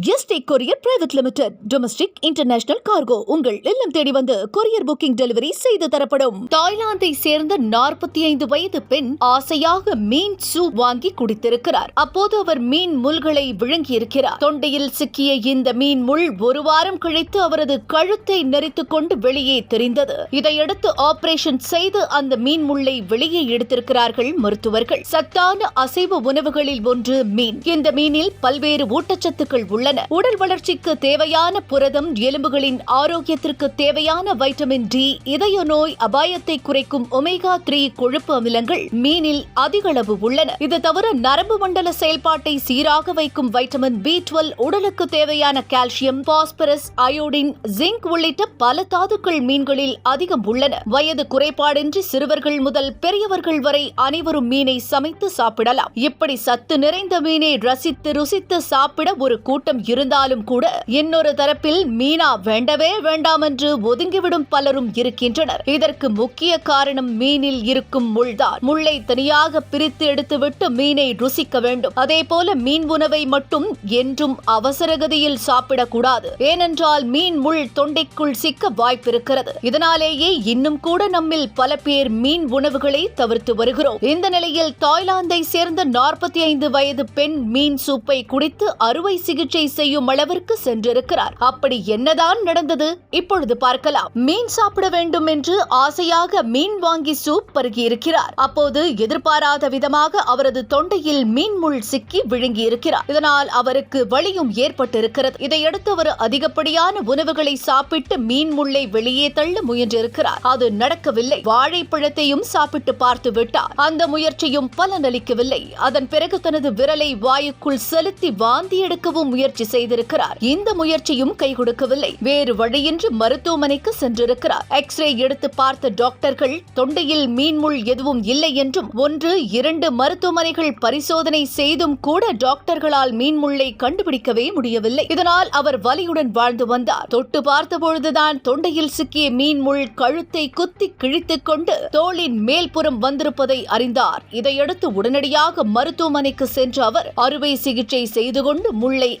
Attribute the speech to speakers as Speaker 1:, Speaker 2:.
Speaker 1: ST courier private limited domestic international cargo உங்கள் இல்லம் தேடி வந்து கொரியர் புக்கிங் டெலிவரி செய்து தரப்படும். தாய்லாந்தை சேர்ந்த நாற்பத்தி ஐந்து வயது பெண் ஆசையாக மீன் சூப் வாங்கி குடித்திருக்கிறார். அப்போது அவர் மீன் முள்களை விழுங்கியிருக்கிறார். தொண்டையில் சிக்கிய இந்த மீன் முள் ஒரு வாரம் கழித்து அவரது கழுத்தை நெரித்துக் கொண்டு வெளியே தெரிந்தது. இதையடுத்து ஆபரேஷன் செய்து அந்த மீன் முள்ளை வெளியே எடுத்திருக்கிறார்கள் மருத்துவர்கள். சத்தான அசைவ உணவுகளில் ஒன்று மீன். இந்த மீனில் பல்வேறு ஊட்டச்சத்துக்கள் உள்ள உள்ளன. உடல் வளர்ச்சிக்கு தேவையான புரதம் எலும்புகளின் ஆரோக்கியத்திற்கு தேவையான வைட்டமின் டி இதய நோய் அபாயத்தை குறைக்கும் ஒமேகா த்ரீ கொழுப்பு அமிலங்கள் மீனில் அதிகளவு உள்ளன. இது தவிர நரம்பு மண்டல செயல்பாட்டை சீராக வைக்கும் வைட்டமின் பி டுவெல் உடலுக்கு தேவையான கால்சியம் பாஸ்பரஸ் அயோடின் ஜிங்க் உள்ளிட்ட பல தாதுக்கள் மீன்களில் அதிகம் உள்ளன. வயது குறைபாடின்றி சிறுவர்கள் முதல் பெரியவர்கள் வரை அனைவரும் மீனை சமைத்து சாப்பிடலாம். இப்படி சத்து நிறைந்த மீனை ரசித்து ருசித்து சாப்பிட ஒரு கூட்டம் இருந்தாலும் கூட இன்னொரு தரப்பில் மீனா வேண்டவே வேண்டாம் என்று ஒதுங்கிவிடும் பலரும் இருக்கின்றனர். இதற்கு முக்கிய காரணம் மீனில் இருக்கும் முள்தான். முள்ளை தனியாக பிரித்து எடுத்துவிட்டு மீனை ருசிக்க வேண்டும். அதே போல மீன் உணவை மட்டும் என்றும் அவசரகதியில் சாப்பிடக்கூடாது. ஏனென்றால் மீன் முள் தொண்டைக்குள் சிக்க வாய்ப்பிருக்கிறது. இதனாலேயே இன்னும் கூட நம்மில் பல பேர் மீன் உணவுகளை தவிர்த்து வருகிறோம். இந்த நிலையில் தாய்லாந்தை சேர்ந்த நாற்பத்தி ஐந்து வயது பெண் மீன் சூப்பை குடித்து அறுவை சிகிச்சை செய்யும் அளவிற்கு சென்றிருக்கிறார். அப்படி என்னதான் நடந்தது? இப்பொழுது பார்க்கலாம். மீன் சாப்பிட வேண்டும் என்று ஆசையாக மீன் வாங்கி சூப் பருகியிருக்கிறார். அப்போது எதிர்பாராத விதமாக அவரது தொண்டையில் மீன் முள் சிக்கி விழுங்கியிருக்கிறார். இதனால் அவருக்கு வலியும் ஏற்பட்டிருக்கிறது. இதையடுத்து அவர் அதிகப்படியான உணவுகளை சாப்பிட்டு மீன் முள்ளை வெளியே தள்ள முயன்றிருக்கிறார். அது நடக்கவில்லை. வாழைப்பழத்தையும் சாப்பிட்டு பார்த்து விட்டார். அந்த முயற்சியும் பலனளிக்கவில்லை. அதன் பிறகு தனது விரலை வாயுக்குள் செலுத்தி வாந்தி எடுக்கவும் முயற்சி முயற்சி செய்திருக்கிறார். இந்த முயற்சியும் கை கொடுக்கவில்லை. வேறு வழியின்றி மருத்துவமனைக்கு சென்றிருக்கிறார். எக்ஸ்ரே எடுத்து பார்த்த டாக்டர்கள் தொண்டையில் மீன்முள் எதுவும் இல்லை என்றும் ஒன்று இரண்டு மருத்துவமனைகள் பரிசோதனை செய்தும் கூட டாக்டர்களால் மீன்முள்ளை கண்டுபிடிக்கவே முடியவில்லை. இதனால் அவர் வலியுடன் வாழ்ந்து வந்தார். தொட்டு பார்த்தபொழுதுதான் தொண்டையில் சிக்கிய மீன்முள் கழுத்தை குத்தி கிழித்துக் கொண்டு தோளின் மேல்புறம் வந்திருப்பதை அறிந்தார். இதையடுத்து உடனடியாக மருத்துவமனைக்கு சென்ற அவர் அறுவை சிகிச்சை செய்து கொண்டு முள்ளை